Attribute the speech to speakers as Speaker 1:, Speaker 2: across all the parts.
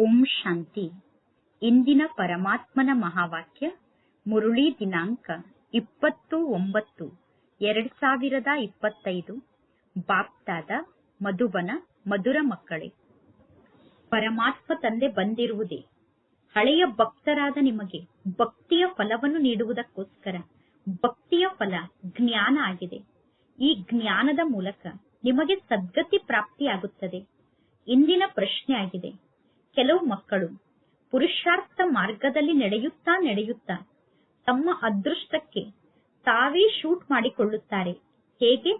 Speaker 1: ಓಂ ಶಾಂತಿ. ಇಂದಿನ ಪರಮಾತ್ಮನ ಮಹಾವಾಕ್ಯ, ಮುರುಳಿ ದಿನಾಂಕ ಇಪ್ಪತ್ತು ಒಂಬತ್ತು, ಎರಡ್ ಸಾವಿರದ ಇಪ್ಪತ್ತೈದು. ಬಾಪ್ತಾದ ಮಧುಬನ ಮಧುರ ಮಕ್ಕಳೇ, ಪರಮಾತ್ಮ ತಂದೆ ಬಂದಿರುವುದೇ, ಹಳೆಯ ಭಕ್ತರಾದ ನಿಮಗೆ ಭಕ್ತಿಯ ಫಲವನ್ನು ನೀಡುವುದಕ್ಕೋಸ್ಕರ, ಭಕ್ತಿಯ ಫಲ ಜ್ಞಾನ ಆಗಿದೆ. ಈ ಜ್ಞಾನದ ಮೂಲಕ ನಿಮಗೆ ಸದ್ಗತಿ ಪ್ರಾಪ್ತಿಯಾಗುತ್ತದೆ. ಇಂದಿನ ಪ್ರಶ್ನೆ ಆಗಿದೆ ಕೆಲವು ಮಕ್ಕಳು ಪುರುಷಾರ್ಥ ಮಾರ್ಗದಲ್ಲಿ ನಡೆಯುತ್ತಾ ನಡೆಯುತ್ತಾ ತಮ್ಮ ಅದೃಷ್ಟಕ್ಕೆ ತಾವೇ ಶೂಟ್ ಮಾಡಿಕೊಳ್ಳುತ್ತಾರೆ. ಹೇಗೆ?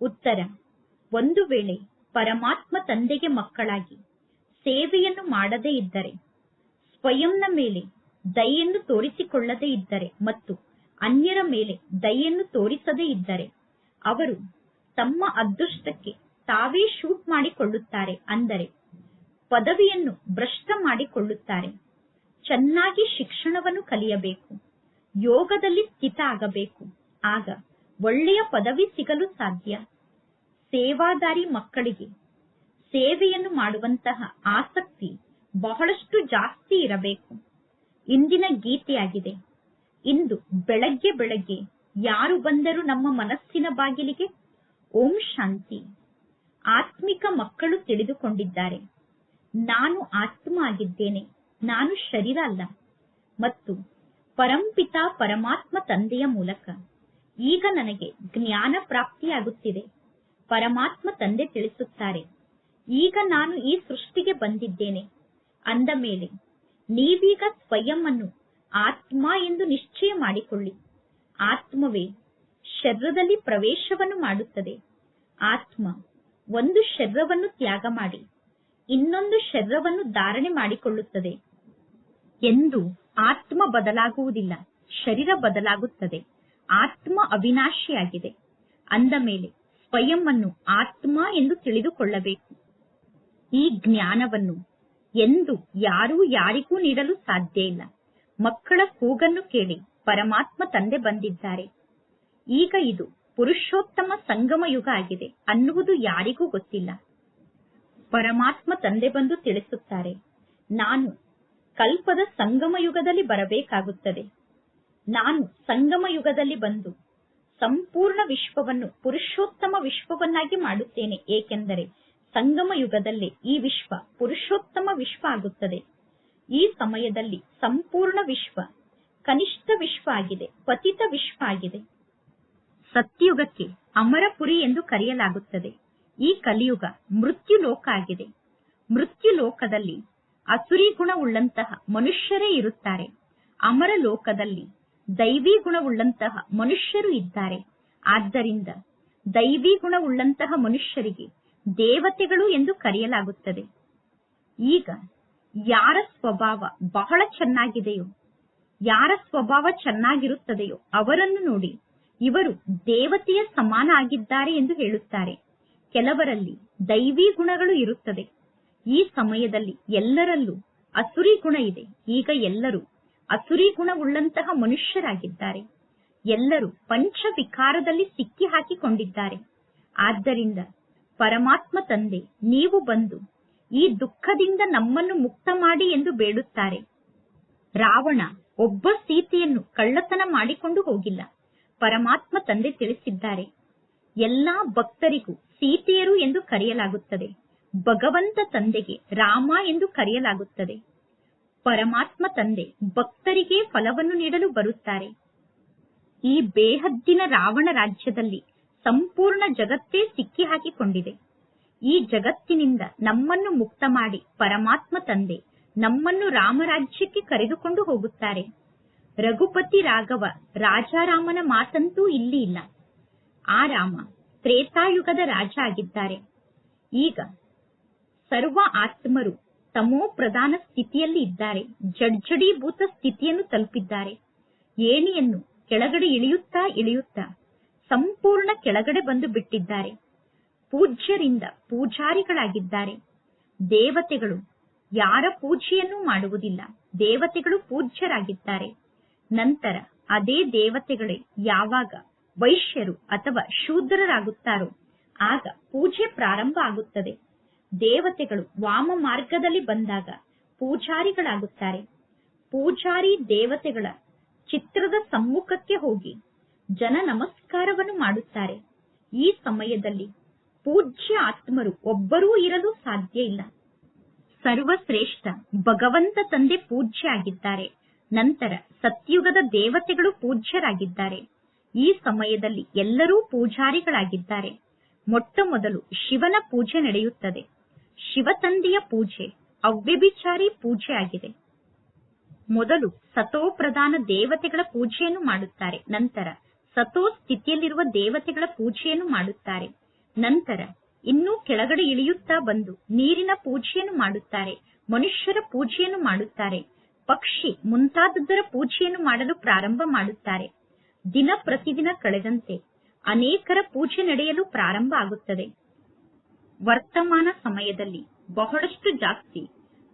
Speaker 1: ಉತ್ತರ, ಒಂದು ವೇಳೆ ಪರಮಾತ್ಮ ತಂದೆಗೆ ಮಕ್ಕಳಾಗಿ ಸೇವೆಯನ್ನು ಮಾಡದೇ ಇದ್ದರೆ, ಸ್ವಯಂನ ಮೇಲೆ ದಯೆಯನ್ನು ತೋರಿಸಿಕೊಳ್ಳದೇ ಇದ್ದರೆ ಮತ್ತು ಅನ್ಯರ ಮೇಲೆ ದಯೆಯನ್ನು ತೋರಿಸದೇ ಇದ್ದರೆ ಅವರು ತಮ್ಮ ಅದೃಷ್ಟಕ್ಕೆ ತಾವೇ ಶೂಟ್ ಮಾಡಿಕೊಳ್ಳುತ್ತಾರೆ. ಅಂದರೆ ಪದವಿಯನ್ನು ಭ್ರಷ್ಟ ಮಾಡಿಕೊಳ್ಳುತ್ತಾರೆ. ಚೆನ್ನಾಗಿ ಶಿಕ್ಷಣವನ್ನು ಕಲಿಯಬೇಕು. ಯೋಗದಲ್ಲಿ ಸ್ಥಿತ ಆಗಬೇಕು. ಆಗ ಒಳ್ಳೆಯ ಪದವಿ ಸಿಗಲು ಸಾಧ್ಯ. ಸೇವಾದಾರಿ ಮಕ್ಕಳಿಗೆ ಸೇವೆಯನ್ನು ಮಾಡುವಂತಹ ಆಸಕ್ತಿ ಬಹಳಷ್ಟು ಜಾಸ್ತಿ ಇರಬೇಕು. ಇಂದಿನ ಗೀತೆಯಾಗಿದೆ. ಇಂದು ಬೆಳಗ್ಗೆ ಬೆಳಗ್ಗೆ ಯಾರು ಬಂದರೂ ನಮ್ಮ ಮನಸ್ಸಿನ ಬಾಗಿಲಿಗೆ ಓಂ ಶಾಂತಿ. ಆತ್ಮಿಕ ಮಕ್ಕಳು ತಿಳಿದುಕೊಂಡಿದ್ದಾರೆ. ನಾನು ಆತ್ಮ ಆಗಿದ್ದೇನೆ ನಾನು ಶರೀರ ಅಲ್ಲ. ಮತ್ತು ಪರಂಪಿತ ಪರಮಾತ್ಮ ತಂದೆಯ ಮೂಲಕ ಈಗ ನನಗೆ ಜ್ಞಾನ ಪ್ರಾಪ್ತಿಯಾಗುತ್ತಿದೆ. ಪರಮಾತ್ಮ ತಂದೆ ತಿಳಿಸುತ್ತಾರೆ, ಈಗ ನಾನು ಈ ಸೃಷ್ಟಿಗೆ ಬಂದಿದ್ದೇನೆ. ಅಂದ ಮೇಲೆ ನೀವೀಗ ಸ್ವಯಂ ಅನ್ನು ಆತ್ಮ ಎಂದು ನಿಶ್ಚಯ ಮಾಡಿಕೊಳ್ಳಿ. ಆತ್ಮವೇ ಶರೀರದಲ್ಲಿ ಪ್ರವೇಶವನ್ನು ಮಾಡುತ್ತದೆ. ಆತ್ಮ ಒಂದು ಶರೀರವನ್ನು ತ್ಯಾಗ ಮಾಡಿ ಇನ್ನೊಂದು ಶರೀರವನ್ನು ಧಾರಣೆ ಮಾಡಿಕೊಳ್ಳುತ್ತದೆ ಎಂದು ಆತ್ಮ ಬದಲಾಗುವುದಿಲ್ಲ, ಶರೀರ ಬದಲಾಗುತ್ತದೆ, ಆತ್ಮ ಅವಿನಾಶಿಯಾಗಿದೆ. ಅಂದ ಮೇಲೆ ಸ್ವಯಂ ಅನ್ನು ಆತ್ಮ ಎಂದು ತಿಳಿದುಕೊಳ್ಳಬೇಕು. ಈ ಜ್ಞಾನವನ್ನು ಎಂದು ಯಾರೂ ಯಾರಿಗೂ ನೀಡಲು ಸಾಧ್ಯ ಇಲ್ಲ. ಮಕ್ಕಳ ಕೂಗನ್ನು ಕೇಳಿ ಪರಮಾತ್ಮ ತಂದೆ ಬಂದಿದ್ದಾರೆ. ಈಗ ಇದು ಪುರುಷೋತ್ತಮ ಸಂಗಮ ಯುಗ ಆಗಿದೆ ಅನ್ನುವುದು ಯಾರಿಗೂ ಗೊತ್ತಿಲ್ಲ. ಪರಮಾತ್ಮ ತಂದೆ ಬಂದು ತಿಳಿಸುತ್ತಾರೆ. ನಾನು ಕಲ್ಪದ ಸಂಗಮ ಯುಗದಲ್ಲಿ ಬರಬೇಕಾಗುತ್ತದೆ. ನಾನು ಸಂಗಮ ಯುಗದಲ್ಲಿ ಬಂದು ಸಂಪೂರ್ಣ ವಿಶ್ವವನ್ನು, ಪುರುಷೋತ್ತಮ ವಿಶ್ವವನ್ನಾಗಿ ಮಾಡುತ್ತೇನೆ. ಏಕೆಂದರೆ ಸಂಗಮ ಯುಗದಲ್ಲಿ ಈ ವಿಶ್ವ, ಪುರುಷೋತ್ತಮ ವಿಶ್ವ ಆಗುತ್ತದೆ. ಈ ಸಮಯದಲ್ಲಿ ಸಂಪೂರ್ಣ ವಿಶ್ವ, ಕನಿಷ್ಠ ವಿಶ್ವ ಆಗಿದೆ, ಪತಿತ ವಿಶ್ವ ಆಗಿದೆ. ಸತ್ಯುಗಕ್ಕೆ ಅಮರಪುರಿ ಎಂದು ಕರೆಯಲಾಗುತ್ತದೆ. ಈ ಕಲಿಯುಗ ಮೃತ್ಯು ಲೋಕ ಆಗಿದೆ. ಮೃತ್ಯು ಲೋಕದಲ್ಲಿ ಅಸುರಿ ಗುಣವುಳ್ಳಂತಹ ಮನುಷ್ಯರೇ ಇರುತ್ತಾರೆ. ಅಮರ ಲೋಕದಲ್ಲಿ ದೈವಿ ಗುಣವುಳ್ಳಂತಹ ಮನುಷ್ಯರು ಇದ್ದಾರೆ. ಆದ್ದರಿಂದ ದೈವಿ ಗುಣವುಳ್ಳಂತಹ ಮನುಷ್ಯರಿಗೆ ದೇವತೆಗಳು ಎಂದು ಕರೆಯಲಾಗುತ್ತದೆ. ಈಗ ಯಾರ ಸ್ವಭಾವ ಬಹಳ ಚೆನ್ನಾಗಿದೆಯೋ, ಯಾರ ಸ್ವಭಾವ ಚೆನ್ನಾಗಿರುತ್ತದೆಯೋ ಅವರನ್ನು ನೋಡಿ ಇವರು ದೇವತೆಯ ಸಮಾನ ಆಗಿದ್ದಾರೆ ಎಂದು ಹೇಳುತ್ತಾರೆ. ಕೆಲವರಲ್ಲಿ ದೈವಿ ಗುಣಗಳು ಇರುತ್ತದೆ. ಈ ಸಮಯದಲ್ಲಿ ಎಲ್ಲರಲ್ಲೂ ಅಸುರಿ ಗುಣ ಇದೆ. ಈಗ ಎಲ್ಲರೂ ಅಸುರಿ ಗುಣವುಳ್ಳಂತಹ ಮನುಷ್ಯರಾಗಿದ್ದಾರೆ. ಎಲ್ಲರೂ ಪಂಚ ವಿಕಾರದಲ್ಲಿ ಸಿಕ್ಕಿ ಹಾಕಿಕೊಂಡಿದ್ದಾರೆ ಆದ್ದರಿಂದ ಪರಮಾತ್ಮ ತಂದೆ, ನೀವು ಬಂದು ಈ ದುಃಖದಿಂದ ನಮ್ಮನ್ನು ಮುಕ್ತ ಮಾಡಿ ಎಂದು ಬೇಡುತ್ತಾರೆ. ರಾವಣ ಒಬ್ಬ ಸೀತೆಯನ್ನು ಕಳ್ಳತನ ಮಾಡಿಕೊಂಡು ಹೋಗಿಲ್ಲ. ಪರಮಾತ್ಮ ತಂದೆ ತಿಳಿಸಿದ್ದಾರೆ, ಎಲ್ಲಾ ಭಕ್ತರಿಗೂ ಸೀತೆಯರು ಎಂದು ಕರೆಯಲಾಗುತ್ತದೆ. ಭಗವಂತ ತಂದೆಗೆ ರಾಮ ಎಂದು ಕರೆಯಲಾಗುತ್ತದೆ. ಪರಮಾತ್ಮ ತಂದೆ ಭಕ್ತರಿಗೆ ಫಲವನ್ನು ನೀಡಲು ಬರುತ್ತಾರೆ. ಈ ಬೇಹದ್ದಿನ ರಾವಣ ರಾಜ್ಯದಲ್ಲಿ ಸಂಪೂರ್ಣ ಜಗತ್ತೇ ಸಿಕ್ಕಿ ಹಾಕಿಕೊಂಡಿದೆ ಈ ಜಗತ್ತಿನಿಂದ ನಮ್ಮನ್ನು ಮುಕ್ತ ಮಾಡಿ ಪರಮಾತ್ಮ ತಂದೆ ನಮ್ಮನ್ನು ರಾಮರಾಜ್ಯಕ್ಕೆ ಕರೆದುಕೊಂಡು ಹೋಗುತ್ತಾರೆ. ರಘುಪತಿ ರಾಘವ ರಾಜಾರಾಮನ ಮಾತಂತೂ ಇಲ್ಲಿ ಇಲ್ಲ. ಆ ರಾಮ ತ್ರೇತಾಯುಗದ ರಾಜ ಆಗಿದ್ದಾರೆ ಈಗ ಸರ್ವ ಆತ್ಮರು ತಮೋ ಪ್ರಧಾನ ಸ್ಥಿತಿಯಲ್ಲಿ ಇದ್ದಾರೆ. ಜಡ್ಜಡೀಭೂತ ಸ್ಥಿತಿಯನ್ನು ತಲುಪಿದ್ದಾರೆ. ಏಣಿಯನ್ನು ಕೆಳಗಡೆ ಇಳಿಯುತ್ತಾ ಇಳಿಯುತ್ತಾ ಸಂಪೂರ್ಣ ಕೆಳಗಡೆ ಬಂದು ಬಿಟ್ಟಿದ್ದಾರೆ. ಪೂಜ್ಯರಿಂದ ಪೂಜಾರಿಗಳಾಗಿದ್ದಾರೆ. ದೇವತೆಗಳು ಯಾರ ಪೂಜೆಯನ್ನು ಮಾಡುವುದಿಲ್ಲ. ದೇವತೆಗಳು ಪೂಜ್ಯರಾಗಿದ್ದಾರೆ. ನಂತರ ಅದೇ ದೇವತೆಗಳೇ ಯಾವಾಗ ವೈಶ್ಯರು ಅಥವಾ ಶೂದ್ರರಾಗುತ್ತಾರೋ, ಆಗ ಪೂಜೆ ಪ್ರಾರಂಭ ಆಗುತ್ತದೆ. ದೇವತೆಗಳು ವಾಮ ಮಾರ್ಗದಲ್ಲಿ ಬಂದಾಗ ಪೂಜಾರಿಗಳಾಗುತ್ತಾರೆ. ಪೂಜಾರಿ ದೇವತೆಗಳ ಚಿತ್ರದ ಸಮ್ಮುಖಕ್ಕೆ ಹೋಗಿ ಜನ ನಮಸ್ಕಾರವನ್ನು ಮಾಡುತ್ತಾರೆ. ಈ ಸಮಯದಲ್ಲಿ ಪೂಜ್ಯ ಆತ್ಮರು ಒಬ್ಬರೂ ಇರಲು ಸಾಧ್ಯ ಇಲ್ಲ. ಸರ್ವಶ್ರೇಷ್ಠ ಭಗವಂತ ತಂದೆ ಪೂಜ್ಯ ಆಗಿದ್ದಾರೆ. ನಂತರ ಸತ್ಯುಗದ ದೇವತೆಗಳು ಪೂಜ್ಯರಾಗಿದ್ದಾರೆ. ಈ ಸಮಯದಲ್ಲಿ ಎಲ್ಲರೂ ಪೂಜಾರಿಗಳಾಗಿದ್ದಾರೆ. ಮೊಟ್ಟಮೊದಲು ಶಿವನ ಪೂಜೆ ನಡೆಯುತ್ತದೆ. ಶಿವತಂದೆಯ ಪೂಜೆ, ಅವ್ಯಭಿಚಾರಿ ಪೂಜೆ ಆಗಿದೆ. ಮೊದಲು ಸತೋ ಪ್ರಧಾನ ದೇವತೆಗಳ ಪೂಜೆಯನ್ನು ಮಾಡುತ್ತಾರೆ. ನಂತರ ಸತೋ ಸ್ಥಿತಿಯಲ್ಲಿರುವ ದೇವತೆಗಳ ಪೂಜೆಯನ್ನು ಮಾಡುತ್ತಾರೆ. ನಂತರ ಇನ್ನೂ ಕೆಳಗಡೆ ಇಳಿಯುತ್ತಾ ಬಂದು ನೀರಿನ ಪೂಜೆಯನ್ನು ಮಾಡುತ್ತಾರೆ. ಮನುಷ್ಯರ ಪೂಜೆಯನ್ನು ಮಾಡುತ್ತಾರೆ. ಪಕ್ಷಿ ಮುಂತಾದದ್ದರ ಪೂಜೆಯನ್ನು ಮಾಡಲು ಪ್ರಾರಂಭ ಮಾಡುತ್ತಾರೆ. ದಿನ ಪ್ರತಿದಿನ ಕಳೆದಂತೆ ಅನೇಕರ ಪೂಜೆ ನಡೆಯಲು ಪ್ರಾರಂಭ ಆಗುತ್ತದೆ. ವರ್ತಮಾನ ಸಮಯದಲ್ಲಿ ಬಹಳಷ್ಟು ಜಾಸ್ತಿ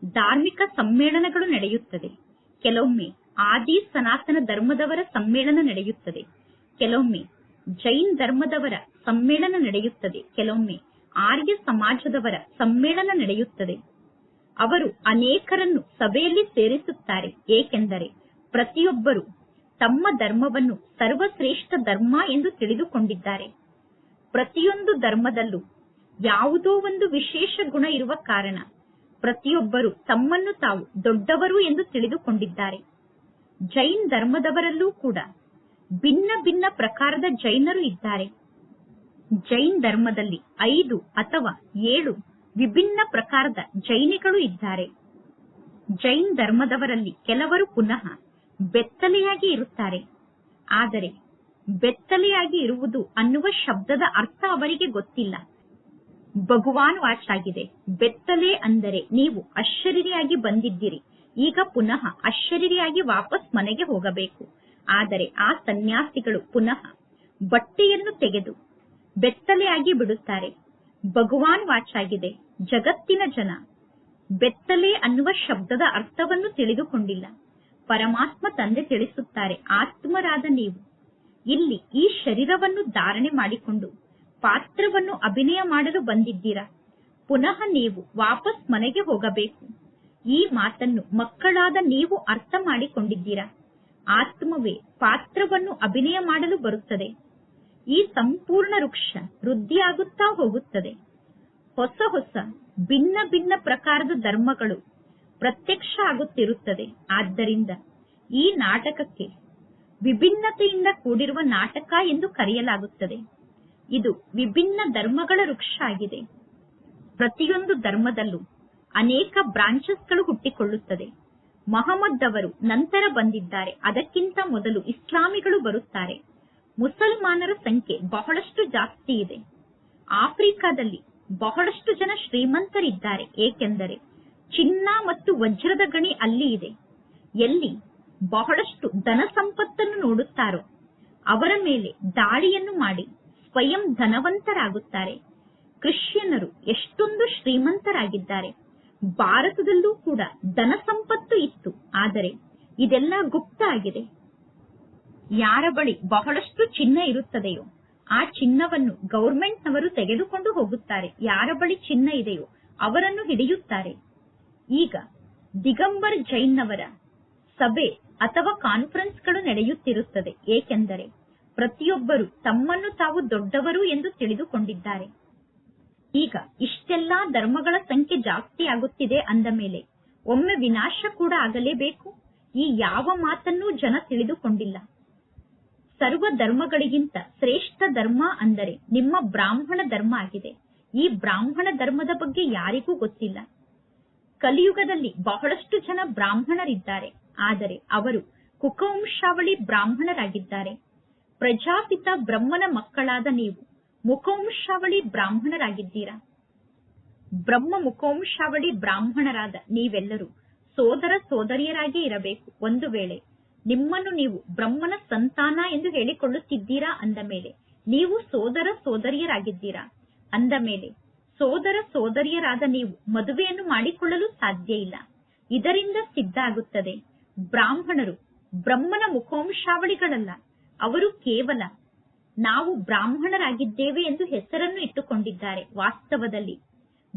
Speaker 1: ಧಾರ್ಮಿಕ ಸಮ್ಮೇಳನಗಳು ನಡೆಯುತ್ತದೆ. ಕೆಲವೊಮ್ಮೆ ಆದಿ ಸನಾತನ ಧರ್ಮದವರ ಸಮ್ಮೇಳನ ನಡೆಯುತ್ತದೆ. ಕೆಲವೊಮ್ಮೆ ಜೈನ್ ಧರ್ಮದವರ ಸಮ್ಮೇಳನ ನಡೆಯುತ್ತದೆ. ಕೆಲವೊಮ್ಮೆ ಆರ್ಯ ಸಮಾಜದವರ ಸಮ್ಮೇಳನ ನಡೆಯುತ್ತದೆ. ಅವರು ಅನೇಕರನ್ನು ಸಭೆಯಲ್ಲಿ ಸೇರಿಸುತ್ತಾರೆ. ಏಕೆಂದರೆ ಪ್ರತಿಯೊಬ್ಬರು ತಮ್ಮ ಧರ್ಮವನ್ನು ಸರ್ವಶ್ರೇಷ್ಠ ಧರ್ಮ ಎಂದು ತಿಳಿದುಕೊಂಡಿದ್ದಾರೆ. ಪ್ರತಿಯೊಂದು ಧರ್ಮದಲ್ಲೂ ಯಾವುದೋ ಒಂದು ವಿಶೇಷ ಗುಣ ಇರುವ ಕಾರಣ ಪ್ರತಿಯೊಬ್ಬರು ತಮ್ಮನ್ನು ತಾವು ದೊಡ್ಡವರು ಎಂದು ತಿಳಿದುಕೊಂಡಿದ್ದಾರೆ. ಜೈನ್ ಧರ್ಮದವರಲ್ಲೂ ಕೂಡ ಭಿನ್ನ ಭಿನ್ನ ಪ್ರಕಾರದ ಜೈನರು ಇದ್ದಾರೆ. ಜೈನ್ ಧರ್ಮದಲ್ಲಿ ಐದು ಅಥವಾ ಏಳು ವಿಭಿನ್ನ ಪ್ರಕಾರದ ಜೈನಿಗಳು ಇದ್ದಾರೆ. ಜೈನ್ ಧರ್ಮದವರಲ್ಲಿ ಕೆಲವರು ಪುನಃ ಬೆತ್ತಲೆಯಾಗಿ ಇರುತ್ತಾರೆ. ಆದರೆ ಬೆತ್ತಲೆಯಾಗಿ ಇರುವುದು ಅನ್ನುವ ಶಬ್ದದ ಅರ್ಥ ಅವರಿಗೆ ಗೊತ್ತಿಲ್ಲ. ಭಗವಾನ್ ವಾಚಾಗಿದೆ. ಬೆತ್ತಲೆ ಅಂದರೆ ನೀವು ಅಶರೀರಿಯಾಗಿ ಬಂದಿದ್ದೀರಿ. ಈಗ ಪುನಃ ಅಶರೀರಿಯಾಗಿ ವಾಪಸ್ ಮನೆಗೆ ಹೋಗಬೇಕು. ಆದರೆ ಆ ಸನ್ಯಾಸಿಗಳು ಪುನಃ ಬಟ್ಟೆಯನ್ನು ತೆಗೆದು ಬೆತ್ತಲೆಯಾಗಿ ಬಿಡುತ್ತಾರೆ. ಭಗವಾನ್ ವಾಚಾಗಿದೆ. ಜಗತ್ತಿನ ಜನ ಬೆತ್ತಲೆ ಅನ್ನುವ ಶಬ್ದದ ಅರ್ಥವನ್ನು ತಿಳಿದುಕೊಂಡಿಲ್ಲ. ಪರಮಾತ್ಮ ತಂದೆ ತಿಳಿಸುತ್ತಾರೆ, ಆತ್ಮರಾದ ನೀವು. ಇಲ್ಲಿ ಈ ಶರೀರವನ್ನು ಧಾರಣೆ ಮಾಡಿಕೊಂಡು ಪಾತ್ರವನ್ನು ಅಭಿನಯ ಮಾಡಲು ಬಂದಿದ್ದೀರಾ? ಪುನಃ ನೀವು ವಾಪಸ್ ಮನೆಗೆ ಹೋಗಬೇಕು. ಈ ಮಾತನ್ನು ಮಕ್ಕಳಾದ ನೀವು ಅರ್ಥ ಮಾಡಿಕೊಂಡಿದ್ದೀರಾ? ಆತ್ಮವೇ ಪಾತ್ರವನ್ನು ಅಭಿನಯ ಮಾಡಲು ಬರುತ್ತದೆ. ಈ ಸಂಪೂರ್ಣ ವೃಕ್ಷ ವೃದ್ಧಿಯಾಗುತ್ತಾ ಹೋಗುತ್ತದೆ. ಹೊಸ ಹೊಸ, ಭಿನ್ನ ಭಿನ್ನ ಪ್ರಕಾರದ ಧರ್ಮಗಳು ಪ್ರತ್ಯಕ್ಷ ಆಗುತ್ತಿರುತ್ತದೆ. ಆದ್ದರಿಂದ ಈ ನಾಟಕಕ್ಕೆ ವಿಭಿನ್ನತೆಯಿಂದ ಕೂಡಿರುವ ನಾಟಕ ಎಂದು ಕರೆಯಲಾಗುತ್ತದೆ. ಇದು ವಿಭಿನ್ನ ಧರ್ಮಗಳ ವೃಕ್ಷ ಆಗಿದೆ. ಪ್ರತಿಯೊಂದು ಧರ್ಮದಲ್ಲೂ ಅನೇಕ ಬ್ರಾಂಚಸ್ಗಳು ಹುಟ್ಟಿಕೊಳ್ಳುತ್ತದೆ. ಮಹಮ್ಮದ್ ಅವರು ನಂತರ ಬಂದಿದ್ದಾರೆ. ಅದಕ್ಕಿಂತ ಮೊದಲು ಇಸ್ಲಾಮಿಗಳು ಬರುತ್ತಾರೆ. ಮುಸಲ್ಮಾನರ ಸಂಖ್ಯೆ ಬಹಳಷ್ಟು ಜಾಸ್ತಿ ಇದೆ. ಆಫ್ರಿಕಾದಲ್ಲಿ ಬಹಳಷ್ಟು ಜನ ಶ್ರೀಮಂತರಿದ್ದಾರೆ. ಏಕೆಂದರೆ ಚಿನ್ನ ಮತ್ತು ವಜ್ರದ ಗಣಿ ಅಲ್ಲಿ ಇದೆ. ಎಲ್ಲಿ ಬಹಳಷ್ಟು ಧನ ಸಂಪತ್ತನ್ನು ನೋಡುತ್ತಾರೋ ಅವರ ಮೇಲೆ ದಾಳಿಯನ್ನು ಮಾಡಿ ಸ್ವಯಂ ಧನವಂತರಾಗುತ್ತಾರೆ. ಕ್ರಿಶ್ಚಿಯನ್ನರು ಎಷ್ಟೊಂದು ಶ್ರೀಮಂತರಾಗಿದ್ದಾರೆ. ಭಾರತದಲ್ಲೂ ಕೂಡ ಧನ ಸಂಪತ್ತು ಇತ್ತು, ಆದರೆ ಇದೆಲ್ಲ ಗುಪ್ತ ಆಗಿದೆ. ಯಾರ ಬಳಿ ಬಹಳಷ್ಟು ಚಿನ್ನ ಇರುತ್ತದೆಯೋ ಆ ಚಿನ್ನವನ್ನು ಗೌರ್ಮೆಂಟ್ನವರು ತೆಗೆದುಕೊಂಡು ಹೋಗುತ್ತಾರೆ. ಯಾರ ಬಳಿ ಚಿನ್ನ ಇದೆಯೋ ಅವರನ್ನು ಹಿಡಿಯುತ್ತಾರೆ. ಈಗ ದಿಗಂಬರ್ ಜೈನ್ನವರ ಸಭೆ ಅಥವಾ ಕಾನ್ಫರೆನ್ಸ್ಗಳು ನಡೆಯುತ್ತಿರುತ್ತದೆ. ಏಕೆಂದರೆ ಪ್ರತಿಯೊಬ್ಬರು ತಮ್ಮನ್ನು ತಾವು ದೊಡ್ಡವರು ಎಂದು ತಿಳಿದುಕೊಂಡಿದ್ದಾರೆ. ಈಗ ಇಷ್ಟೆಲ್ಲಾ ಧರ್ಮಗಳ ಸಂಖ್ಯೆ ಜಾಸ್ತಿ ಆಗುತ್ತಿದೆ ಅಂದ ಮೇಲೆ ಒಮ್ಮೆ ವಿನಾಶ ಕೂಡ ಆಗಲೇಬೇಕು. ಈ ಯಾವ ಮಾತನ್ನೂ ಜನ ತಿಳಿದುಕೊಂಡಿಲ್ಲ. ಸರ್ವ ಧರ್ಮಗಳಿಗಿಂತ ಶ್ರೇಷ್ಠ ಧರ್ಮ ಅಂದರೆ ನಿಮ್ಮ ಬ್ರಾಹ್ಮಣ ಧರ್ಮ ಆಗಿದೆ. ಈ ಬ್ರಾಹ್ಮಣ ಧರ್ಮದ ಬಗ್ಗೆ ಯಾರಿಗೂ ಗೊತ್ತಿಲ್ಲ. ಕಲಿಯುಗದಲ್ಲಿ ಬಹಳಷ್ಟು ಜನ ಬ್ರಾಹ್ಮಣರಿದ್ದಾರೆ. ಆದರೆ ಅವರು ಕುಕವಂಶಾವಳಿ ಬ್ರಾಹ್ಮಣರಾಗಿದ್ದಾರೆ. ಪ್ರಜಾಪಿತ ಬ್ರಹ್ಮನ ಮಕ್ಕಳಾದ ನೀವು ಮುಖವಂಶಾವಳಿ ಬ್ರಾಹ್ಮಣರಾಗಿದ್ದೀರಾ? ಬ್ರಹ್ಮ ಮುಖವಂಶಾವಳಿ ಬ್ರಾಹ್ಮಣರಾದ ನೀವೆಲ್ಲರೂ ಸೋದರ ಸೋದರಿಯರಾಗಿ ಇರಬೇಕು. ಒಂದು ವೇಳೆ ನಿಮ್ಮನ್ನು ನೀವು ಬ್ರಹ್ಮನ ಸಂತಾನ ಎಂದು ಹೇಳಿಕೊಳ್ಳುತ್ತಿದ್ದೀರಾ ಅಂದ ಮೇಲೆ ನೀವು ಸೋದರ ಸೋದರಿಯರಾಗಿದ್ದೀರಾ? ಅಂದ ಮೇಲೆ ಸೋದರ ಸೋದರಿಯರಾದ ನೀವು ಮದುವೆಯನ್ನು ಮಾಡಿಕೊಳ್ಳಲು ಸಾಧ್ಯ ಇಲ್ಲ. ಇದರಿಂದ ಸಿದ್ಧ ಆಗುತ್ತದೆ ಬ್ರಾಹ್ಮಣರು ಬ್ರಹ್ಮನ ಮುಖವಂಶಾವಳಿಗಳಲ್ಲ. ಅವರು ಕೇವಲ ನಾವು ಬ್ರಾಹ್ಮಣರಾಗಿದ್ದೇವೆ ಎಂದು ಹೆಸರನ್ನು ಇಟ್ಟುಕೊಂಡಿದ್ದಾರೆ ವಾಸ್ತವದಲ್ಲಿ.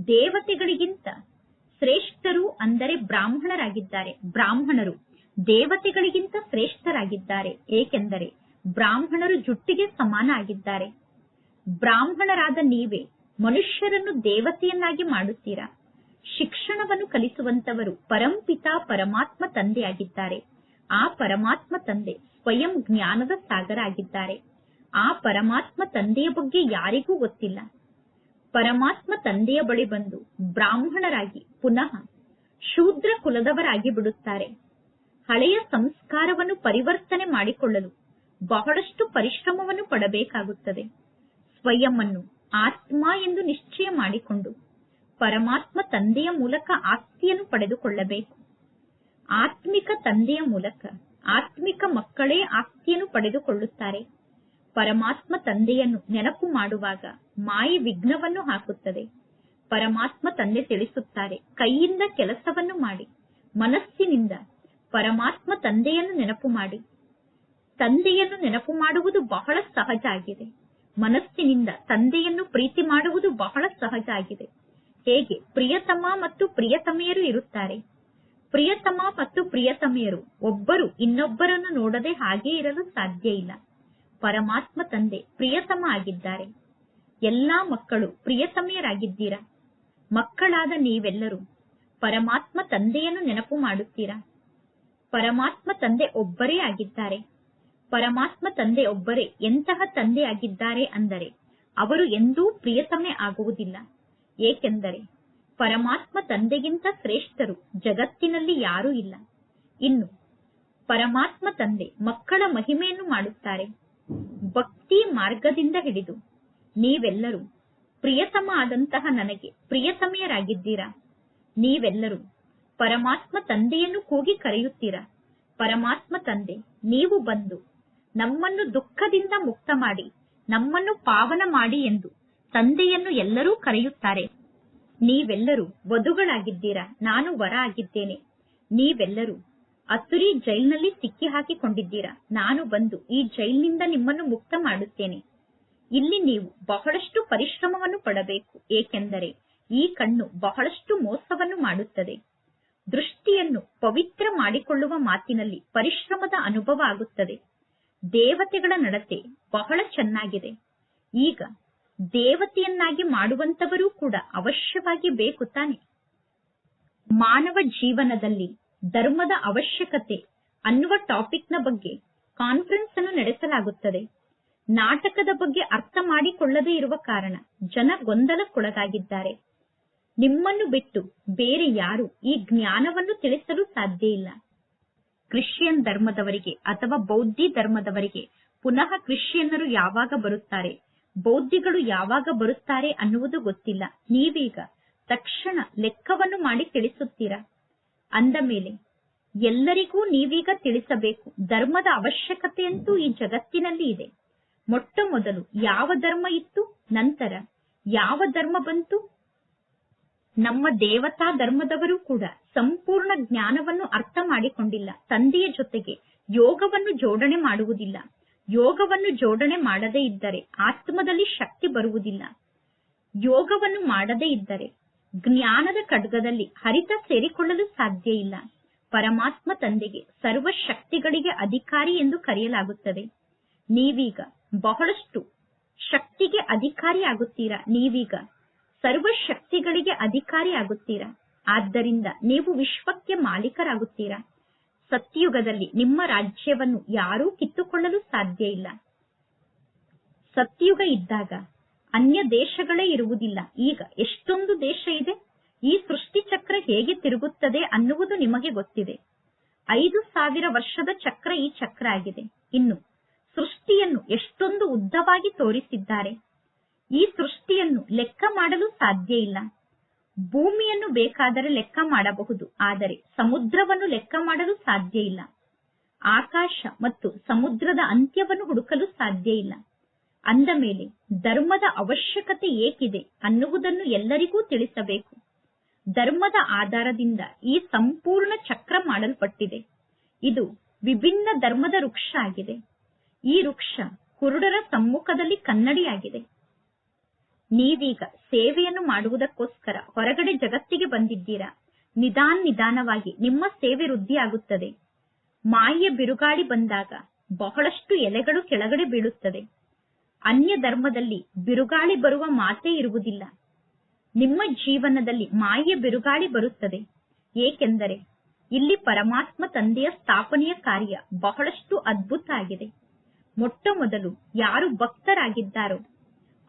Speaker 1: ದೇವತೆಗಳಿಗಿಂತ ಶ್ರೇಷ್ಠರು ಅಂದರೆ ಬ್ರಾಹ್ಮಣರಾಗಿದ್ದಾರೆ. ಬ್ರಾಹ್ಮಣರು ದೇವತೆಗಳಿಗಿಂತ ಶ್ರೇಷ್ಠರಾಗಿದ್ದಾರೆ. ಏಕೆಂದರೆ ಬ್ರಾಹ್ಮಣರು ಜುಟ್ಟಿಗೆ ಸಮಾನ ಆಗಿದ್ದಾರೆ. ಬ್ರಾಹ್ಮಣರಾದ ನೀವೇ ಮನುಷ್ಯರನ್ನು ದೇವತೆಯನ್ನಾಗಿ ಮಾಡುತ್ತೀರಾ? ಶಿಕ್ಷಣವನ್ನು ಕಲಿಸುವಂತವರು ಪರಂಪಿತಾ ಪರಮಾತ್ಮ ತಂದೆಯಾಗಿದ್ದಾರೆ. ಆ ಪರಮಾತ್ಮ ತಂದೆ ಸ್ವಯಂ ಜ್ಞಾನದ ಸಾಗರ ಆಗಿದ್ದಾರೆ ಆ ಪರಮಾತ್ಮ ತಂದೆಯ ಬಗ್ಗೆ ಯಾರಿಗೂ ಗೊತ್ತಿಲ್ಲ. ಪರಮಾತ್ಮ ತಂದೆಯ ಬಳಿ ಬಂದು ಬ್ರಾಹ್ಮಣರಾಗಿ ಪುನಃ ಶೂದ್ರ ಕುಲದವರಾಗಿ ಬಿಡುತ್ತಾರೆ. ಹಳೆಯ ಸಂಸ್ಕಾರವನ್ನು ಪರಿವರ್ತನೆ ಮಾಡಿಕೊಳ್ಳಲು ಬಹಳಷ್ಟು ಪರಿಶ್ರಮವನ್ನು ಪಡಬೇಕಾಗುತ್ತದೆ. ಸ್ವಯಂ ಅನ್ನು ಆತ್ಮ ಎಂದು ನಿಶ್ಚಯ ಮಾಡಿಕೊಂಡು ಪರಮಾತ್ಮ ತಂದೆಯ ಮೂಲಕ ಆಸ್ತಿಯನ್ನು ಪಡೆದುಕೊಳ್ಳಬೇಕು. ಆತ್ಮಿಕ ತಂದೆಯ ಮೂಲಕ ಆತ್ಮಿಕ ಮಕ್ಕಳೇ ಆಸ್ತಿಯನ್ನು ಪಡೆದುಕೊಳ್ಳುತ್ತಾರೆ. ಪರಮಾತ್ಮ ತಂದೆಯನ್ನು ನೆನಪು ಮಾಡುವಾಗ ಮಾಯಿ ವಿಘ್ನವನ್ನು ಹಾಕುತ್ತದೆ. ಪರಮಾತ್ಮ ತಂದೆ ತಿಳಿಸುತ್ತಾರೆ, ಕೈಯಿಂದ ಕೆಲಸವನ್ನು ಮಾಡಿ, ಮನಸ್ಸಿನಿಂದ ಪರಮಾತ್ಮ ತಂದೆಯನ್ನು ನೆನಪು ಮಾಡಿ. ತಂದೆಯನ್ನು ನೆನಪು ಮಾಡುವುದು ಬಹಳ ಸಹಜ ಆಗಿದೆ. ಮನಸ್ಸಿನಿಂದ ತಂದೆಯನ್ನು ಪ್ರೀತಿ ಮಾಡುವುದು ಬಹಳ ಸಹಜ ಆಗಿದೆ. ಹೇಗೆ? ಪ್ರಿಯತಮ ಮತ್ತು ಪ್ರಿಯತಮೆಯರು ಇರುತ್ತಾರೆ. ಪ್ರಿಯತಮ ಮತ್ತು ಪ್ರಿಯತಮೆಯರು ಒಬ್ಬರು ಇನ್ನೊಬ್ಬರನ್ನು ನೋಡದೆ ಹಾಗೆ ಇರಲು ಸಾಧ್ಯ ಇಲ್ಲ. ಪರಮಾತ್ಮ ತಂದೆ ಪ್ರಿಯತಮ ಆಗಿದ್ದಾರೆ. ಎಲ್ಲಾ ಮಕ್ಕಳು ಪ್ರಿಯತಮೆಯರಾಗಿದ್ದೀರಾ? ಮಕ್ಕಳಾದ ನೀವೆಲ್ಲರೂ ಪರಮಾತ್ಮ ತಂದೆಯನ್ನು ನೆನಪು ಮಾಡುತ್ತೀರಾ? ಪರಮಾತ್ಮ ತಂದೆ ಒಬ್ಬರೇ ಆಗಿದ್ದಾರೆ. ಪರಮಾತ್ಮ ತಂದೆ ಒಬ್ಬರೇ ಎಂತಹ ತಂದೆಯಾಗಿದ್ದಾರೆ ಅಂದರೆ ಅವರು ಎಂದೂ ಪ್ರಿಯತಮೆ ಆಗುವುದಿಲ್ಲ. ಏಕೆಂದರೆ ಪರಮಾತ್ಮ ತಂದೆಗಿಂತ ಶ್ರೇಷ್ಠರು ಜಗತ್ತಿನಲ್ಲಿ ಯಾರೂ ಇಲ್ಲ. ಇನ್ನು ಪರಮಾತ್ಮ ತಂದೆ ಮಕ್ಕಳ ಮಹಿಮೆಯನ್ನು ಮಾಡುತ್ತಾರೆ. ಭಕ್ತಿ ಮಾರ್ಗದಿಂದ ಹಿಡಿದು ನೀವೆಲ್ಲರೂ ಪ್ರಿಯತಮ ಆದಂತಹ ನನಗೆ ಪ್ರಿಯತಮೆಯರಾಗಿದ್ದೀರಾ? ನೀವೆಲ್ಲರೂ ಪರಮಾತ್ಮ ತಂದೆಯನ್ನು ಕೂಗಿ ಕರೆಯುತ್ತೀರಾ? ಪರಮಾತ್ಮ ತಂದೆ, ನೀವು ಬಂದು ನಮ್ಮನ್ನು ದುಃಖದಿಂದ ಮುಕ್ತ ಮಾಡಿ, ನಮ್ಮನ್ನು ಪಾವನ ಮಾಡಿ ಎಂದು ತಂದೆಯನ್ನು ಎಲ್ಲರೂ ಕರೆಯುತ್ತಾರೆ. ನೀವೆಲ್ಲರೂ ವಧುಗಳಾಗಿದ್ದೀರಾ, ನಾನು ವರ ಆಗಿದ್ದೇನೆ. ನೀವೆಲ್ಲರೂ ಅಸುರಿ ಜೈಲಿನಲ್ಲಿ ಸಿಕ್ಕಿ ಹಾಕಿಕೊಂಡಿದ್ದೀರಾ, ನಾನು ಬಂದು ಈ ಜೈಲಿನಿಂದ ನಿಮ್ಮನ್ನು ಮುಕ್ತ ಮಾಡುತ್ತೇನೆ. ಇಲ್ಲಿ ನೀವು ಬಹಳಷ್ಟು ಪರಿಶ್ರಮವನ್ನು ಪಡಬೇಕು, ಏಕೆಂದರೆ ಈ ಕಣ್ಣು ಬಹಳಷ್ಟು ಮೋಸವನ್ನು ಮಾಡುತ್ತದೆ. ದೃಷ್ಟಿಯನ್ನು ಪವಿತ್ರ ಮಾಡಿಕೊಳ್ಳುವ ಮಾತಿನಲ್ಲಿ ಪರಿಶ್ರಮದ ಅನುಭವ ಆಗುತ್ತದೆ. ದೇವತೆಗಳ ನಡತೆ ಬಹಳ ಚೆನ್ನಾಗಿದೆ. ಈಗ ದೇವತೆಯನ್ನಾಗಿ ಮಾಡುವಂತವರೂ ಕೂಡ ಅವಶ್ಯವಾಗಿ ಬೇಕು ತಾನೆ. ಮಾನವ ಜೀವನದಲ್ಲಿ ಧರ್ಮದ ಅವಶ್ಯಕತೆ ಅನ್ನುವ ಟಾಪಿಕ್ನ ಬಗ್ಗೆ ಕಾನ್ಫರೆನ್ಸ್ ಅನ್ನು ನಡೆಸಲಾಗುತ್ತದೆ. ನಾಟಕದ ಬಗ್ಗೆ ಅರ್ಥ ಮಾಡಿಕೊಳ್ಳದೇ ಇರುವ ಕಾರಣ ಜನ ಗೊಂದಲಕ್ಕೊಳಗಾಗಿದ್ದಾರೆ. ನಿಮ್ಮನ್ನು ಬಿಟ್ಟು ಬೇರೆ ಯಾರು ಈ ಜ್ಞಾನವನ್ನು ತಿಳಿಸಲು ಸಾಧ್ಯ ಇಲ್ಲ. ಕ್ರಿಶ್ಚಿಯನ್ ಧರ್ಮದವರಿಗೆ ಅಥವಾ ಬೌದ್ಧಿ ಧರ್ಮದವರಿಗೆ ಪುನಃ ಕ್ರಿಶ್ಚಿಯನ್ನರು ಯಾವಾಗ ಬರುತ್ತಾರೆ? ಬೌದ್ಧಿಗಳು ಯಾವಾಗ ಬರುತ್ತಾರೆ ಅನ್ನುವುದು ಗೊತ್ತಿಲ್ಲ. ನೀವೀಗ ತಕ್ಷಣ ಲೆಕ್ಕವನ್ನು ಮಾಡಿ ತಿಳಿಸುತ್ತೀರಾ? ಅಂದ ಮೇಲೆ, ಎಲ್ಲರಿಗೂ ನೀವೀಗ ತಿಳಿಸಬೇಕು. ಧರ್ಮದ ಅವಶ್ಯಕತೆಯಂತೂ ಈ ಜಗತ್ತಿನಲ್ಲಿ ಇದೆ. ಮೊಟ್ಟ ಮೊದಲು ಯಾವ ಧರ್ಮ ಇತ್ತು? ನಂತರ ಯಾವ ಧರ್ಮ ಬಂತು? ನಮ್ಮ ದೇವತಾ ಧರ್ಮದವರು ಕೂಡ ಸಂಪೂರ್ಣ ಜ್ಞಾನವನ್ನು ಅರ್ಥ ಮಾಡಿಕೊಂಡಿಲ್ಲ. ತಂದೆಯ ಜೊತೆಗೆ ಯೋಗವನ್ನು ಜೋಡಣೆ ಮಾಡುವುದಿಲ್ಲ. ಯೋಗವನ್ನು ಜೋಡಣೆ ಮಾಡದೇ ಇದ್ದರೆ ಆತ್ಮದಲ್ಲಿ ಶಕ್ತಿ ಬರುವುದಿಲ್ಲ. ಯೋಗವನ್ನು ಮಾಡದೇ ಇದ್ದರೆ ಜ್ಞಾನದ ಖಡ್ಗದಲ್ಲಿ ಹರಿತ ಸೇರಿಕೊಳ್ಳಲು ಸಾಧ್ಯ ಇಲ್ಲ. ಪರಮಾತ್ಮ ತಂದೆಗೆ ಸರ್ವ ಶಕ್ತಿಗಳಿಗೆ ಅಧಿಕಾರಿ ಎಂದು ಕರೆಯಲಾಗುತ್ತದೆ. ನೀವೀಗ ಬಹಳಷ್ಟು ಶಕ್ತಿಗೆ ಅಧಿಕಾರಿ ಆಗುತ್ತೀರಾ ನೀವೀಗ ಸರ್ವ ಶಕ್ತಿಗಳಿಗೆ ಅಧಿಕಾರಿ ಆಗುತ್ತೀರಾ ಆದ್ದರಿಂದ ನೀವು ವಿಶ್ವಕ್ಕೆ ಮಾಲೀಕರಾಗುತ್ತೀರಾ? ಸತ್ಯುಗದಲ್ಲಿ ನಿಮ್ಮ ರಾಜ್ಯವನ್ನು ಯಾರೂ ಕಿತ್ತುಕೊಳ್ಳಲು ಸಾಧ್ಯ ಇಲ್ಲ. ಸತ್ಯುಗ ಇದ್ದಾಗ ಅನ್ಯ ದೇಶಗಳೇ ಇರುವುದಿಲ್ಲ. ಈಗ ಎಷ್ಟೊಂದು ದೇಶ ಇದೆ. ಈ ಸೃಷ್ಟಿ ಚಕ್ರ ಹೇಗೆ ತಿರುಗುತ್ತದೆ ಅನ್ನುವುದು ನಿಮಗೆ ಗೊತ್ತಿದೆ. ಐದು ಸಾವಿರ ವರ್ಷದ ಚಕ್ರ ಈ ಚಕ್ರ ಆಗಿದೆ. ಇನ್ನು ಸೃಷ್ಟಿಯನ್ನು ಎಷ್ಟೊಂದು ಉದ್ದವಾಗಿ ತೋರಿಸಿದ್ದಾರೆ. ಈ ಸೃಷ್ಟಿಯನ್ನು ಲೆಕ್ಕ ಮಾಡಲು ಸಾಧ್ಯ ಇಲ್ಲ. ಭೂಮಿಯನ್ನು ಬೇಕಾದರೆ ಲೆಕ್ಕ ಮಾಡಬಹುದು, ಆದರೆ ಸಮುದ್ರವನ್ನು ಲೆಕ್ಕ ಮಾಡಲು ಸಾಧ್ಯ ಇಲ್ಲ. ಆಕಾಶ ಮತ್ತು ಸಮುದ್ರದ ಅಂತ್ಯವನ್ನು ಹುಡುಕಲು ಸಾಧ್ಯ ಇಲ್ಲ. ಅಂದ ಮೇಲೆ, ಧರ್ಮದ ಅವಶ್ಯಕತೆ ಏಕಿದೆ ಅನ್ನುವುದನ್ನು ಎಲ್ಲರಿಗೂ ತಿಳಿಸಬೇಕು. ಧರ್ಮದ ಆಧಾರದಿಂದ ಈ ಸಂಪೂರ್ಣ ಚಕ್ರ ಮಾಡಲ್ಪಟ್ಟಿದೆ. ಇದು ವಿಭಿನ್ನ ಧರ್ಮದ ವೃಕ್ಷ ಆಗಿದೆ. ಈ ವೃಕ್ಷ ಕುರುಡರ ಸಮ್ಮುಖದಲ್ಲಿ ಕನ್ನಡಿಯಾಗಿದೆ. ನೀವೀಗ ಸೇವೆಯನ್ನು ಮಾಡುವುದಕ್ಕೋಸ್ಕರ ಹೊರಗಡೆ ಜಗತ್ತಿಗೆ ಬಂದಿದ್ದೀರಾ? ನಿಧಾನ್ ನಿಧಾನವಾಗಿ ನಿಮ್ಮ ಸೇವೆ ವೃದ್ಧಿಯಾಗುತ್ತದೆ. ಮಾಯ ಬಿರುಗಾಳಿ ಬಂದಾಗ ಬಹಳಷ್ಟು ಎಲೆಗಳು ಕೆಳಗಡೆ ಬೀಳುತ್ತದೆ. ಅನ್ಯ ಧರ್ಮದಲ್ಲಿ ಬಿರುಗಾಳಿ ಬರುವ ಮಾತೇ ಇರುವುದಿಲ್ಲ. ನಿಮ್ಮ ಜೀವನದಲ್ಲಿ ಮಾಯಿಯ ಬಿರುಗಾಳಿ ಬರುತ್ತದೆ. ಏಕೆಂದರೆ ಇಲ್ಲಿ ಪರಮಾತ್ಮ ತಂದೆಯ ಸ್ಥಾಪನೆಯ ಕಾರ್ಯ ಬಹಳಷ್ಟು ಅದ್ಭುತ ಆಗಿದೆ. ಮೊಟ್ಟ ಮೊದಲು ಯಾರು ಭಕ್ತರಾಗಿದ್ದಾರೋ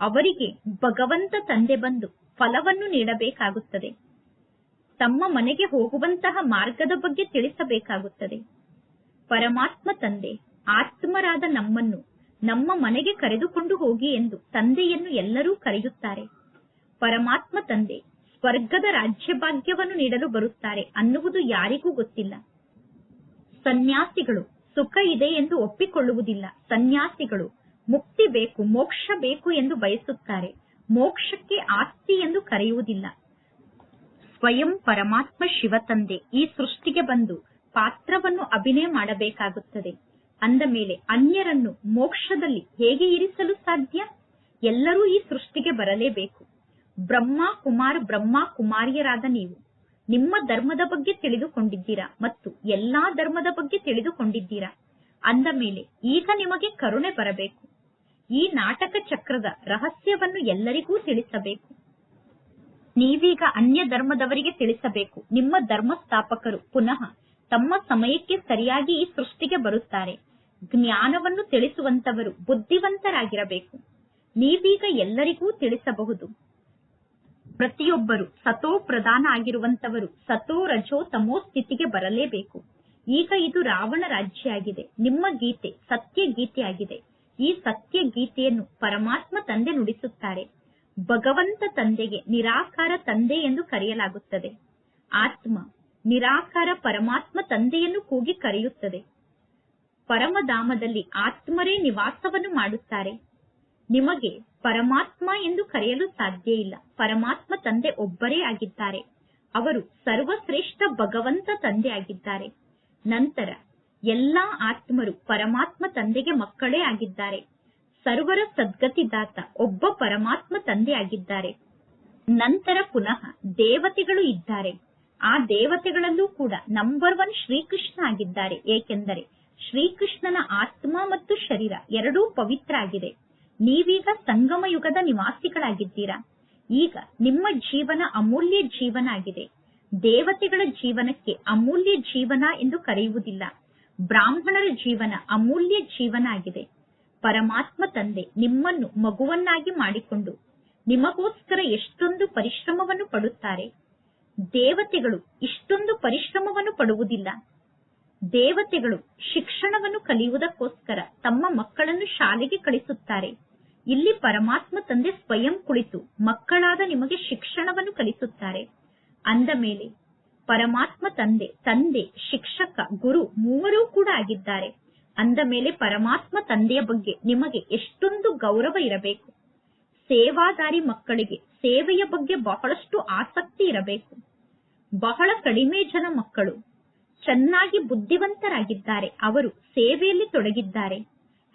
Speaker 1: ಅವರಿಗೆ ಭಗವಂತ ತಂದೆ ಬಂದು ಫಲವನ್ನು ನೀಡಬೇಕಾಗುತ್ತದೆ. ತಮ್ಮ ಮನೆಗೆ ಹೋಗುವಂತಹ ಮಾರ್ಗದ ಬಗ್ಗೆ ತಿಳಿಸಬೇಕಾಗುತ್ತದೆ. ಪರಮಾತ್ಮ ತಂದೆ, ಆತ್ಮರಾದ ನಮ್ಮನ್ನು ನಮ್ಮ ಮನೆಗೆ ಕರೆದುಕೊಂಡು ಹೋಗಿ ಎಂದು ತಂದೆಯನ್ನು ಎಲ್ಲರೂ ಕರೆಯುತ್ತಾರೆ. ಪರಮಾತ್ಮ ತಂದೆ, ಸ್ವರ್ಗದ ರಾಜ್ಯಭಾಗ್ಯವನ್ನು ನೀಡಲು ಬರುತ್ತಾರೆ ಅನ್ನುವುದು ಯಾರಿಗೂ ಗೊತ್ತಿಲ್ಲ. ಸನ್ಯಾಸಿಗಳು ಸುಖ ಇದೆ ಎಂದು ಒಪ್ಪಿಕೊಳ್ಳುವುದಿಲ್ಲ. ಸನ್ಯಾಸಿಗಳು ಮುಕ್ತಿ ಬೇಕು, ಮೋಕ್ಷ ಬೇಕು ಎಂದು ಬಯಸುತ್ತಾರೆ. ಮೋಕ್ಷಕ್ಕೆ ಆಸ್ತಿ ಎಂದು ಕರೆಯುವುದಿಲ್ಲ. ಸ್ವಯಂ ಪರಮಾತ್ಮ ಶಿವ ತಂದೆ ಈ ಸೃಷ್ಟಿಗೆ ಬಂದು ಪಾತ್ರವನ್ನು ಅಭಿನಯ ಮಾಡಬೇಕಾಗುತ್ತದೆ. ಅಂದ ಮೇಲೆ ಅನ್ಯರನ್ನು ಮೋಕ್ಷದಲ್ಲಿ ಹೇಗೆ ಇರಿಸಲು ಸಾಧ್ಯ? ಎಲ್ಲರೂ ಈ ಸೃಷ್ಟಿಗೆ ಬರಲೇಬೇಕು. ಬ್ರಹ್ಮ ಕುಮಾರ್ ಬ್ರಹ್ಮ ಕುಮಾರಿಯರಾದ ನೀವು. ನಿಮ್ಮ ಧರ್ಮದ ಬಗ್ಗೆ ತಿಳಿದುಕೊಂಡಿದ್ದೀರಾ ಮತ್ತು ಎಲ್ಲಾ ಧರ್ಮದ ಬಗ್ಗೆ ತಿಳಿದುಕೊಂಡಿದ್ದೀರಾ? ಅಂದ ಮೇಲೆ ಈಗ ನಿಮಗೆ ಕರುಣೆ ಬರಬೇಕು. ಈ ನಾಟಕ ಚಕ್ರದ ರಹಸ್ಯವನ್ನು ಎಲ್ಲರಿಗೂ ತಿಳಿಸಬೇಕು. ನೀವೀಗ ಅನ್ಯ ಧರ್ಮದವರಿಗೆ ತಿಳಿಸಬೇಕು. ನಿಮ್ಮ ಧರ್ಮ ಸ್ಥಾಪಕರು ಪುನಃ ತಮ್ಮ ಸಮಯಕ್ಕೆ ಸರಿಯಾಗಿ ಈ ಸೃಷ್ಟಿಗೆ ಬರುತ್ತಾರೆ. ಜ್ಞಾನವನ್ನು ತಿಳಿಸುವಂತವರು ಬುದ್ಧಿವಂತರಾಗಿರಬೇಕು. ನೀವೀಗ ಎಲ್ಲರಿಗೂ ತಿಳಿಸಬಹುದು. ಪ್ರತಿಯೊಬ್ಬರು ಸತೋ ಪ್ರಧಾನ ಆಗಿರುವಂತವರು ಸತೋ ರಜೋ ತಮೋ ಸ್ಥಿತಿಗೆ ಬರಲೇಬೇಕು. ಈಗ ಇದು ರಾವಣ ರಾಜ್ಯ ಆಗಿದೆ ನಿಮ್ಮ ಗೀತೆ ಸತ್ಯ ಗೀತೆಯಾಗಿದೆ. ಈ ಸತ್ಯ ಗೀತೆಯನ್ನು ಪರಮಾತ್ಮ ತಂದೆ ನುಡಿಸುತ್ತಾರೆ. ಭಗವಂತ ತಂದೆಗೆ ನಿರಾಕಾರ ತಂದೆ ಎಂದು ಕರೆಯಲಾಗುತ್ತದೆ. ಆತ್ಮ ನಿರಾಕಾರ ಪರಮಾತ್ಮ ತಂದೆಯನ್ನು ಕೂಗಿ ಕರೆಯುತ್ತದೆ. ಪರಮಧಾಮದಲ್ಲಿ ಆತ್ಮರೇ ನಿವಾಸವನ್ನು ಮಾಡುತ್ತಾರೆ. ನಿಮಗೆ ಪರಮಾತ್ಮ ಎಂದು ಕರೆಯಲು ಸಾಧ್ಯ ಇಲ್ಲ. ಪರಮಾತ್ಮ ತಂದೆ ಒಬ್ಬರೇ ಆಗಿದ್ದಾರೆ. ಅವರು ಸರ್ವಶ್ರೇಷ್ಠ ಭಗವಂತ ತಂದೆ ಆಗಿದ್ದಾರೆ. ನಂತರ ಎಲ್ಲಾ ಆತ್ಮರು ಪರಮಾತ್ಮ ತಂದೆಗೆ ಮಕ್ಕಳೇ ಆಗಿದ್ದಾರೆ. ಸರ್ವರ ಸದ್ಗತಿದಾತ ಒಬ್ಬ ಪರಮಾತ್ಮ ತಂದೆ ಆಗಿದ್ದಾರೆ. ನಂತರ ಪುನಃ ದೇವತೆಗಳು ಇದ್ದಾರೆ. ಆ ದೇವತೆಗಳಲ್ಲೂ ಕೂಡ ನಂಬರ್ ಒನ್ ಶ್ರೀಕೃಷ್ಣ ಆಗಿದ್ದಾರೆ. ಏಕೆಂದರೆ ಶ್ರೀಕೃಷ್ಣನ ಆತ್ಮ ಮತ್ತು ಶರೀರ ಎರಡೂ ಪವಿತ್ರ ಆಗಿದೆ. ನೀವೀಗ ಸಂಗಮ ಯುಗದ ನಿವಾಸಿಗಳಾಗಿದ್ದೀರಾ? ಈಗ ನಿಮ್ಮ ಜೀವನ ಅಮೂಲ್ಯ ಜೀವನ ಆಗಿದೆ. ದೇವತೆಗಳ ಜೀವನಕ್ಕೆ ಅಮೂಲ್ಯ ಜೀವನ ಎಂದು ಕರೆಯುವುದಿಲ್ಲ. ಬ್ರಾಹ್ಮಣರ ಜೀವನ ಅಮೂಲ್ಯ ಜೀವನ ಆಗಿದೆ ಪರಮಾತ್ಮ ತಂದೆ ನಿಮ್ಮನ್ನು ಮಗುವನ್ನಾಗಿ ಮಾಡಿಕೊಂಡು ನಿಮಗೋಸ್ಕರ ಎಷ್ಟೊಂದು ಪರಿಶ್ರಮವನ್ನು ಪಡುತ್ತಾರೆ. ದೇವತೆಗಳು ಇಷ್ಟೊಂದು ಪರಿಶ್ರಮವನ್ನು ಪಡುವುದಿಲ್ಲ. ದೇವತೆಗಳು ಶಿಕ್ಷಣವನ್ನು ಕಲಿಯುವುದಕ್ಕೋಸ್ಕರ ತಮ್ಮ ಮಕ್ಕಳನ್ನು ಶಾಲೆಗೆ ಕಳಿಸುತ್ತಾರೆ. ಇಲ್ಲಿ ಪರಮಾತ್ಮ ತಂದೆ ಸ್ವಯಂ ಕುಳಿತು ಮಕ್ಕಳಾದ ನಿಮಗೆ ಶಿಕ್ಷಣವನ್ನು ಕಲಿಸುತ್ತಾರೆ. ಅಂದ ಮೇಲೆ ಪರಮಾತ್ಮ ತಂದೆ ತಂದೆ, ಶಿಕ್ಷಕ, ಗುರು ಮೂವರೂ ಕೂಡ ಆಗಿದ್ದಾರೆ. ಅಂದ ಮೇಲೆ ಪರಮಾತ್ಮ ತಂದೆಯ ಬಗ್ಗೆ ನಿಮಗೆ ಎಷ್ಟೊಂದು ಗೌರವ ಇರಬೇಕು. ಸೇವಾದಾರಿ ಮಕ್ಕಳಿಗೆ ಸೇವೆಯ ಬಗ್ಗೆ ಬಹಳಷ್ಟು ಆಸಕ್ತಿ ಇರಬೇಕು. ಬಹಳ ಕಡಿಮೆ ಜನ ಮಕ್ಕಳು ಚೆನ್ನಾಗಿ ಬುದ್ಧಿವಂತರಾಗಿದ್ದಾರೆ. ಅವರು ಸೇವೆಯಲ್ಲಿ ತೊಡಗಿದ್ದಾರೆ.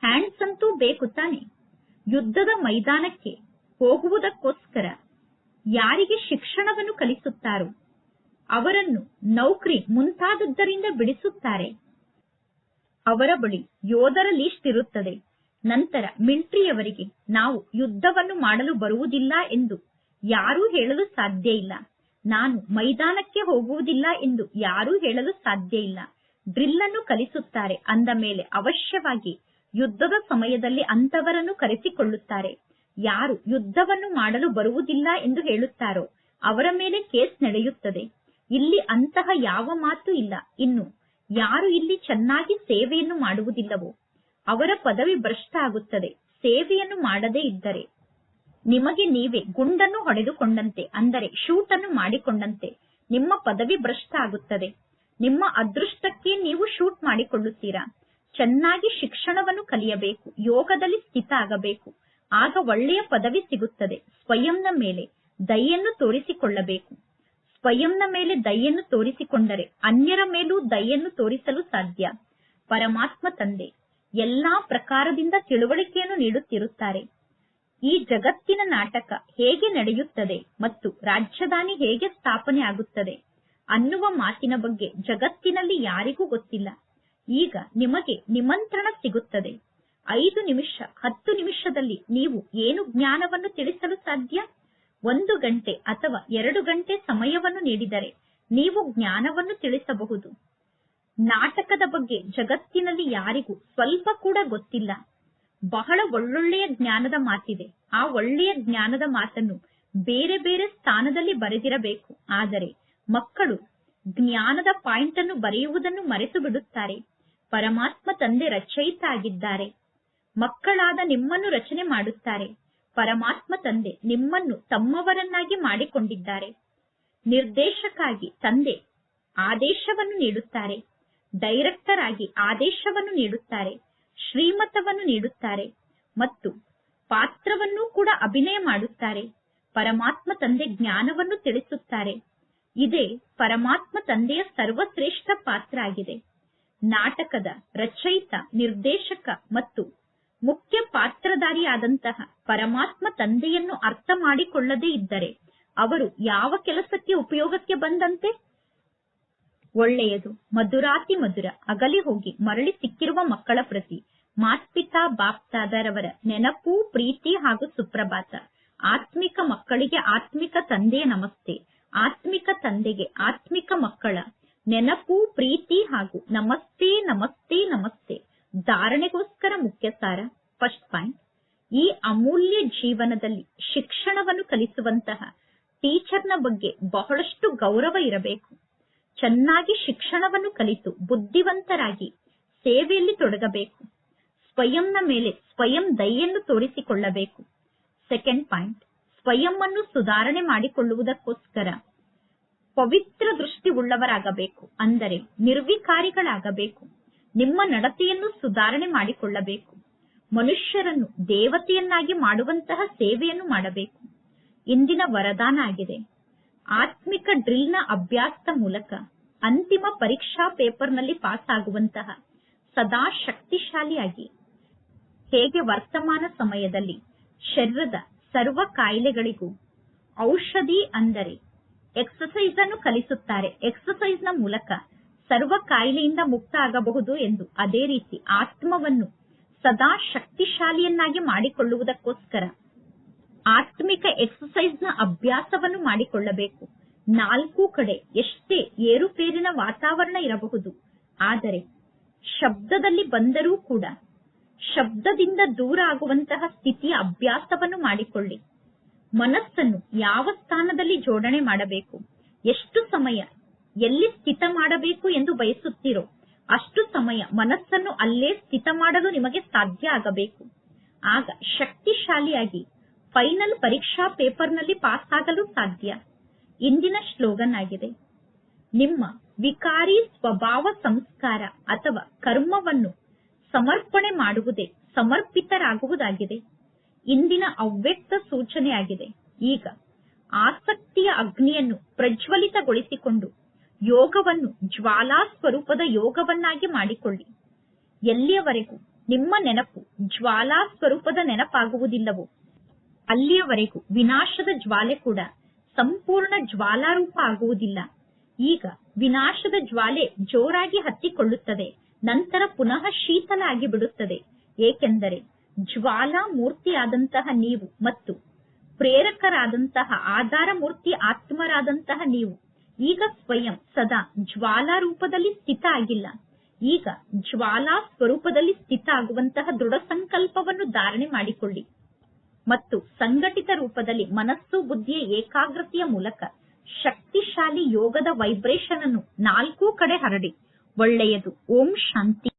Speaker 1: ಹ್ಯಾಂಡ್ಸ್ ಅಂತೂ ಬೇಕು ತಾನೆ. ಯುದ್ಧದ ಮೈದಾನಕ್ಕೆ ಹೋಗುವುದಕ್ಕೋಸ್ಕರ ಯಾರಿಗೆ ಶಿಕ್ಷಣವನ್ನು ಕಲಿಸುತ್ತಾರೋ ಅವರನ್ನು ನೌಕರಿ ಮುಂತಾದದ್ದರಿಂದ ಬಿಡಿಸುತ್ತಾರೆ. ಅವರ ಬಳಿ ಯೋಧರ ಲಿಸ್ಟ್ ಇರುತ್ತದೆ. ನಂತರ ಮಿಲಿಟರಿಯವರಿಗೆ ನಾವು ಯುದ್ಧವನ್ನು ಮಾಡಲು ಬರುವುದಿಲ್ಲ ಎಂದು ಯಾರೂ ಹೇಳಲು ಸಾಧ್ಯ ಇಲ್ಲ. ನಾನು ಮೈದಾನಕ್ಕೆ ಹೋಗುವುದಿಲ್ಲ ಎಂದು ಯಾರೂ ಹೇಳಲು ಸಾಧ್ಯ ಇಲ್ಲ. ಡ್ರಿಲ್ ಅನ್ನು ಕಲಿಸುತ್ತಾರೆ. ಅಂದ ಮೇಲೆ ಅವಶ್ಯವಾಗಿ ಯುದ್ಧದ ಸಮಯದಲ್ಲಿ ಅಂತವರನ್ನು ಕರೆಸಿಕೊಳ್ಳುತ್ತಾರೆ. ಯಾರು ಯುದ್ಧವನ್ನು ಮಾಡಲು ಬರುವುದಿಲ್ಲ ಎಂದು ಹೇಳುತ್ತಾರೋ ಅವರ ಮೇಲೆ ಕೇಸ್ ನಡೆಯುತ್ತದೆ. ಇಲ್ಲಿ ಅಂತಹ ಯಾವ ಮಾತು ಇಲ್ಲ. ಇನ್ನು ಯಾರು ಇಲ್ಲಿ ಚೆನ್ನಾಗಿ ಸೇವೆಯನ್ನು ಮಾಡುವುದಿಲ್ಲವೋ, ಅವರ ಪದವಿ ಭ್ರಷ್ಟ ಆಗುತ್ತದೆ, ಸೇವೆಯನ್ನು ಮಾಡದೇ ಇದ್ದರೆ. ನಿಮಗೆ ನೀವೇ ಗುಂಡನ್ನು ಹೊಡೆದುಕೊಂಡಂತೆ, ಅಂದರೆ ಶೂಟ್ ಅನ್ನು ಮಾಡಿಕೊಂಡಂತೆ, ನಿಮ್ಮ ಪದವಿ ಭ್ರಷ್ಟ ಆಗುತ್ತದೆ. ನಿಮ್ಮ ಅದೃಷ್ಟಕ್ಕೆ ನೀವು ಶೂಟ್ ಮಾಡಿಕೊಳ್ಳುತ್ತೀರಾ? ಚೆನ್ನಾಗಿ ಶಿಕ್ಷಣವನ್ನು ಕಲಿಯಬೇಕು, ಯೋಗದಲ್ಲಿ ಸ್ಥಿತ ಆಗಬೇಕು, ಆಗ ಒಳ್ಳೆಯ ಪದವಿ ಸಿಗುತ್ತದೆ. ಸ್ವಯಂನ ಮೇಲೆ ದಯೆಯನ್ನು ತೋರಿಸಿಕೊಳ್ಳಬೇಕು. ಸ್ವಯಂನ ಮೇಲೆ ದಯೆಯನ್ನು ತೋರಿಸಿಕೊಂಡರೆ ಅನ್ಯರ ಮೇಲೂ ದಯೆಯನ್ನು ತೋರಿಸಲು ಸಾಧ್ಯ. ಪರಮಾತ್ಮ ತಂದೆ, ಎಲ್ಲಾ ಪ್ರಕಾರದಿಂದ ತಿಳುವಳಿಕೆಯನ್ನು ನೀಡುತ್ತಿರುತ್ತಾರೆ. ಈ ಜಗತ್ತಿನ ನಾಟಕ ಹೇಗೆ ನಡೆಯುತ್ತದೆ ಮತ್ತು ರಾಜಧಾನಿ ಹೇಗೆ ಸ್ಥಾಪನೆ ಆಗುತ್ತದೆ ಅನ್ನುವ ಮಾತಿನ ಬಗ್ಗೆ ಜಗತ್ತಿನಲ್ಲಿ ಯಾರಿಗೂ ಗೊತ್ತಿಲ್ಲ. ಈಗ ನಿಮಗೆ ನಿಮಂತ್ರಣ ಸಿಗುತ್ತದೆ. ಐದು ನಿಮಿಷ, ಹತ್ತು ನಿಮಿಷದಲ್ಲಿ ನೀವು ಏನು ಜ್ಞಾನವನ್ನು ತಿಳಿಸಲು ಸಾಧ್ಯ? ಒಂದು ಗಂಟೆ ಅಥವಾ ಎರಡು ಗಂಟೆ ಸಮಯವನ್ನು ನೀಡಿದರೆ ನೀವು ಜ್ಞಾನವನ್ನು ತಿಳಿಸಬಹುದು. ನಾಟಕದ ಬಗ್ಗೆ ಜಗತ್ತಿನಲ್ಲಿ ಯಾರಿಗೂ ಸ್ವಲ್ಪ ಕೂಡ ಗೊತ್ತಿಲ್ಲ. ಬಹಳ ಒಳ್ಳೊಳ್ಳೆಯ ಜ್ಞಾನದ ಮಾತಿದೆ. ಆ ಒಳ್ಳೆಯ ಜ್ಞಾನದ ಮಾತನ್ನು ಬೇರೆ ಬೇರೆ ಸ್ಥಾನದಲ್ಲಿ ಬರೆದಿರಬೇಕು. ಆದರೆ ಮಕ್ಕಳು ಜ್ಞಾನದ ಪಾಯಿಂಟ್ ಅನ್ನು ಬರೆಯುವುದನ್ನು ಮರೆತು ಬಿಡುತ್ತಾರೆ ಪರಮಾತ್ಮ ತಂದೆ ರಚಯಿತ ಆಗಿದ್ದಾರೆ ಮಕ್ಕಳಾದ ನಿಮ್ಮನ್ನು ರಚನೆ ಮಾಡುತ್ತಾರೆ. ಪರಮಾತ್ಮ ತಂದೆ ನಿಮ್ಮನ್ನು ತಮ್ಮವರನ್ನಾಗಿ ಮಾಡಿಕೊಂಡಿದ್ದಾರೆ. ನಿರ್ದೇಶಕಾಗಿ ತಂದೆ ಆದೇಶವನ್ನು ನೀಡುತ್ತಾರೆ. ಡೈರೆಕ್ಟರ್ ಆಗಿ ಆದೇಶವನ್ನು ನೀಡುತ್ತಾರೆ. ಶ್ರೀಮತವನ್ನು ನೀಡುತ್ತಾರೆ. ಮತ್ತು ಪಾತ್ರವನ್ನು ಕೂಡ ಅಭಿನಯ ಮಾಡುತ್ತಾರೆ. ಪರಮಾತ್ಮ ತಂದೆ ಜ್ಞಾನವನ್ನು ತಿಳಿಸುತ್ತಾರೆ. ಇದೇ ಪರಮಾತ್ಮ ತಂದೆಯ ಸರ್ವಶ್ರೇಷ್ಠ ಪಾತ್ರ ಆಗಿದೆ. ನಾಟಕದ ರಚಯಿತ ನಿರ್ದೇಶಕ ಮತ್ತು ಮುಖ್ಯ ಪಾತ್ರಧಾರಿಯಾದಂತಹ ಪರಮಾತ್ಮ ತಂದೆಯನ್ನು ಅರ್ಥ ಮಾಡಿಕೊಳ್ಳದೇ ಇದ್ದರೆ ಅವರು ಯಾವ ಕೆಲಸಕ್ಕೆ ಉಪಯೋಗಕ್ಕೆ ಬಂದಂತೆ? ಒಳ್ಳೆಯದು. ಮಧುರಾತಿ ಮಧುರ. ಅಗಲಿ ಹೋಗಿ ಮರಳಿ ಸಿಕ್ಕಿರುವ ಮಕ್ಕಳ ಪ್ರತಿ. ಮಾತ್ಪಿತಾ ಬಾಪ್ತಾದರವರ ನೆನಪು, ಪ್ರೀತಿ ಹಾಗೂ ಸುಪ್ರಭಾತ. ಆತ್ಮಿಕ ಮಕ್ಕಳಿಗೆ ಆತ್ಮಿಕ ತಂದೆಯ ನಮಸ್ತೆ. ಆತ್ಮಿಕ ತಂದೆಗೆ ಆತ್ಮಿಕ ಮಕ್ಕಳ. ನೆನಪು, ಪ್ರೀತಿ ಹಾಗೂ ನಮಸ್ತೆ ನಮಸ್ತೆ ನಮಸ್ತೆ. ಧಾರಣೆಗೋಸ್ಕರ ಮುಖ್ಯ ಸಾರ ಫಸ್ಟ್ ಪಾಯಿಂಟ್, ಈ ಅಮೂಲ್ಯ ಜೀವನದಲ್ಲಿ ಶಿಕ್ಷಣವನ್ನು ಕಲಿಸುವಂತಹ ಟೀಚರ್ನ ಬಗ್ಗೆ ಬಹಳಷ್ಟು ಗೌರವ ಇರಬೇಕು. ಚೆನ್ನಾಗಿ ಶಿಕ್ಷಣವನ್ನು ಕಲಿತು ಬುದ್ಧಿವಂತರಾಗಿ ಸೇವೆಯಲ್ಲಿ ತೊಡಗಬೇಕು. ಸ್ವಯಂನ ಮೇಲೆ ಸ್ವಯಂ ದಯೆಯನ್ನು ತೋರಿಸಿಕೊಳ್ಳಬೇಕು. ಸೆಕೆಂಡ್ ಪಾಯಿಂಟ್ ಸ್ವಯಂ ಅನ್ನು ಸುಧಾರಣೆ ಮಾಡಿಕೊಳ್ಳುವುದಕ್ಕೋಸ್ಕರ ಪವಿತ್ರ ದೃಷ್ಟಿ ಉಳ್ಳವರಾಗಬೇಕು ಅಂದರೆ ನಿರ್ವಿಕಾರಿಗಳಾಗಬೇಕು. ನಿಮ್ಮ ನಡತೆಯನ್ನು ಸುಧಾರಣೆ ಮಾಡಿಕೊಳ್ಳಬೇಕು. ಮನುಷ್ಯರನ್ನು ದೇವತೆಯನ್ನಾಗಿ ಮಾಡುವಂತಹ ಸೇವೆಯನ್ನು ಮಾಡಬೇಕು. ಇಂದಿನ ವರದಾನ ಆಗಿದೆ. ಆತ್ಮಿಕ ಡ್ರಿಲ್ನ ಅಭ್ಯಾಸದ ಮೂಲಕ ಅಂತಿಮ ಪರೀಕ್ಷಾ ಪೇಪರ್ನಲ್ಲಿ ಪಾಸ್ ಆಗುವಂತಹ ಸದಾ ಶಕ್ತಿಶಾಲಿಯಾಗಿ, ಹೇಗೆ ವರ್ತಮಾನ ಸಮಯದಲ್ಲಿ ಶರೀರದ ಸರ್ವ ಕಾಯಿಲೆಗಳಿಗೂ ಔಷಧಿ ಅಂದರೆ ಎಕ್ಸಸೈಸ್ ಅನ್ನು ಕಲಿಸುತ್ತಾರೆ. ಎಕ್ಸಸೈಸ್ ಮೂಲಕ ಸರ್ವ ಕಾಯಿಲೆಯಿಂದ ಮುಕ್ತ ಆಗಬಹುದು ಎಂದು. ಅದೇ ರೀತಿ ಆತ್ಮವನ್ನು ಸದಾ ಶಕ್ತಿಶಾಲಿಯನ್ನಾಗಿ ಮಾಡಿಕೊಳ್ಳುವುದಕ್ಕೋಸ್ಕರ ಆತ್ಮಿಕ ಎಕ್ಸಸೈಸ್ನ ಅಭ್ಯಾಸವನ್ನು ಮಾಡಿಕೊಳ್ಳಬೇಕು. ನಾಲ್ಕು ಕಡೆ ಎಷ್ಟೇ ಏರುಪೇರಿನ ವಾತಾವರಣ ಇರಬಹುದು. ಆದರೆ ಶಬ್ದದಲ್ಲಿ ಬಂದರೂ ಕೂಡ ಶಬ್ದದಿಂದ ದೂರ ಆಗುವಂತಹ ಸ್ಥಿತಿಯ ಅಭ್ಯಾಸವನ್ನು ಮಾಡಿಕೊಳ್ಳಿ. ಮನಸ್ಸನ್ನು ಯಾವ ಸ್ಥಾನದಲ್ಲಿ ಜೋಡಣೆ ಮಾಡಬೇಕು? ಎಷ್ಟು ಸಮಯ ಎಲ್ಲಿ ಸ್ಥಿತ ಮಾಡಬೇಕು ಎಂದು ಬಯಸುತ್ತೀರೋ ಅಷ್ಟು ಸಮಯ ಮನಸ್ಸನ್ನು ಅಲ್ಲೇ ಸ್ಥಿತ ಮಾಡಲು ನಿಮಗೆ ಸಾಧ್ಯ ಆಗಬೇಕು. ಆಗ ಶಕ್ತಿಶಾಲಿಯಾಗಿ ಫೈನಲ್ ಪರೀಕ್ಷಾ ಪೇಪರ್ನಲ್ಲಿ ಪಾಸ್ ಆಗಲು ಸಾಧ್ಯ. ಇಂದಿನ ಶ್ಲೋಗನ್ ಆಗಿದೆ. ನಿಮ್ಮ ವಿಕಾರಿ ಸ್ವಭಾವ ಸಂಸ್ಕಾರ ಅಥವಾ ಕರ್ಮವನ್ನು ಸಮರ್ಪಣೆ ಮಾಡುವುದೇ ಸಮರ್ಪಿತರಾಗುವುದಾಗಿದೆ. ಇಂದಿನ ಅವ್ಯಕ್ತ ಸೂಚನೆಯಾಗಿದೆ. ಈಗ ಆಸಕ್ತಿಯ ಅಗ್ನಿಯನ್ನು ಪ್ರಜ್ವಲಿತಗೊಳಿಸಿಕೊಂಡು ಯೋಗವನ್ನು, ಜ್ವಾಲಾ ಸ್ವರೂಪದ ಯೋಗವನ್ನಾಗಿ ಮಾಡಿಕೊಳ್ಳಿ. ಎಲ್ಲಿಯವರೆಗೂ ನಿಮ್ಮ ನೆನಪು ಜ್ವಾಲಾ ಸ್ವರೂಪದ ನೆನಪಾಗುವುದಿಲ್ಲವೋ, ಅಲ್ಲಿಯವರೆಗೂ ವಿನಾಶದ ಜ್ವಾಲೆ ಕೂಡ ಸಂಪೂರ್ಣ ಜ್ವಾಲಾರೂಪ ಆಗುವುದಿಲ್ಲ. ಈಗ ವಿನಾಶದ ಜ್ವಾಲೆ ಜೋರಾಗಿ ಹತ್ತಿಕೊಳ್ಳುತ್ತದೆ, ನಂತರ ಪುನಃ ಶೀತಲ ಆಗಿ ಬಿಡುತ್ತದೆ. ಏಕೆಂದರೆ ಜ್ವಾಲಾ ಮೂರ್ತಿಯಾದಂತಹ ನೀವು ಮತ್ತು ಪ್ರೇರಕರಾದಂತಹ ಆಧಾರ ಮೂರ್ತಿ ಆತ್ಮರಾದಂತಹ ನೀವು ಈಗ ಸ್ವಯಂ ಸದಾ ಜ್ವಾಲಾ ರೂಪದಲ್ಲಿ ಸ್ಥಿತ ಆಗಿಲ್ಲ. ಈಗ ಜ್ವಾಲಾ ಸ್ವರೂಪದಲ್ಲಿ ಸ್ಥಿತ ಆಗುವಂತಹ ದೃಢ ಸಂಕಲ್ಪವನ್ನು ಧಾರಣೆ ಮಾಡಿಕೊಳ್ಳಿ. ಮತ್ತು ಸಂಘಟಿತ ರೂಪದಲ್ಲಿ ಮನಸ್ಸು, ಬುದ್ಧಿಯ ಏಕಾಗ್ರತೆಯ ಮೂಲಕ ಶಕ್ತಿಶಾಲಿ ಯೋಗದ ವೈಬ್ರೇಷನ್ ಅನ್ನು ನಾಲ್ಕೂ ಕಡೆ ಹರಡಿ. ಒಳ್ಳೆಯದು. ಓಂ ಶಾಂತಿ.